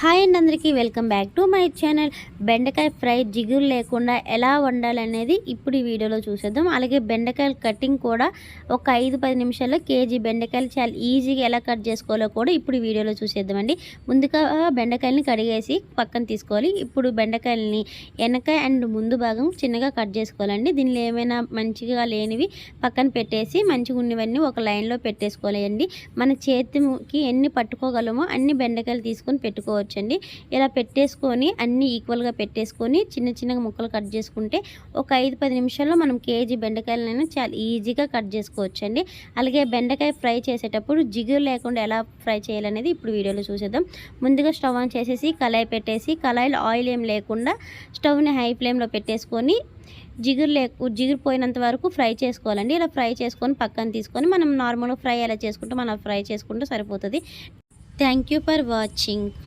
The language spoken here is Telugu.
హాయ్ అండ్ అందరికీ welcome back to my channel. బెండకాయ ఫ్రై జిగురు లేకుండా ఎలా వండాలనేది ఇప్పుడు ఈ వీడియోలో చూసేద్దాం. అలాగే బెండకాయల కటింగ్ కూడా ఒక ఐదు పది నిమిషాల్లో కేజీ బెండకాయలు చాలా ఈజీగా ఎలా కట్ చేసుకోవాలో కూడా ఇప్పుడు ఈ వీడియోలో చూసేద్దామండి. ముందుగా బెండకాయలని కడిగేసి పక్కన తీసుకోవాలి. ఇప్పుడు బెండకాయలని వెనక అండ్ ముందు భాగం చిన్నగా కట్ చేసుకోవాలండి. దీనిలో ఏమైనా మంచిగా లేనివి పక్కన పెట్టేసి మంచిగా ఉన్నవన్నీ ఒక లైన్లో పెట్టేసుకోవాలండి. మన చేతికి ఎన్ని పట్టుకోగలమో అన్ని బెండకాయలు తీసుకొని పెట్టుకోవచ్చండి ఇలా పెట్టేసుకొని అన్ని ఈక్వల్గా పెట్టేసుకొని చిన్న చిన్నగా ముక్కలు కట్ చేసుకుంటే ఒక ఐదు పది నిమిషాల్లో మనం కేజీ బెండకాయలనైనా చాలా ఈజీగా కట్ చేసుకోవచ్చండి. అలాగే బెండకాయ ఫ్రై చేసేటప్పుడు జిగురు లేకుండా ఎలా ఫ్రై చేయాలనేది ఇప్పుడు వీడియోలో చూసేద్దాం. ముందుగా స్టవ్ ఆన్ చేసేసి కళాయి పెట్టేసి కళాయిలో ఆయిల్ ఏం లేకుండా స్టవ్ని హై ఫ్లేమ్లో పెట్టేసుకొని జిగురు లేకు జిగురు పోయినంత వరకు ఫ్రై చేసుకోవాలండి. ఇలా ఫ్రై చేసుకొని పక్కన తీసుకొని మనం నార్మల్గా ఫ్రై ఎలా చేసుకుంటాం మనం ఫ్రై చేసుకుంటే సరిపోతుంది. Thank you for watching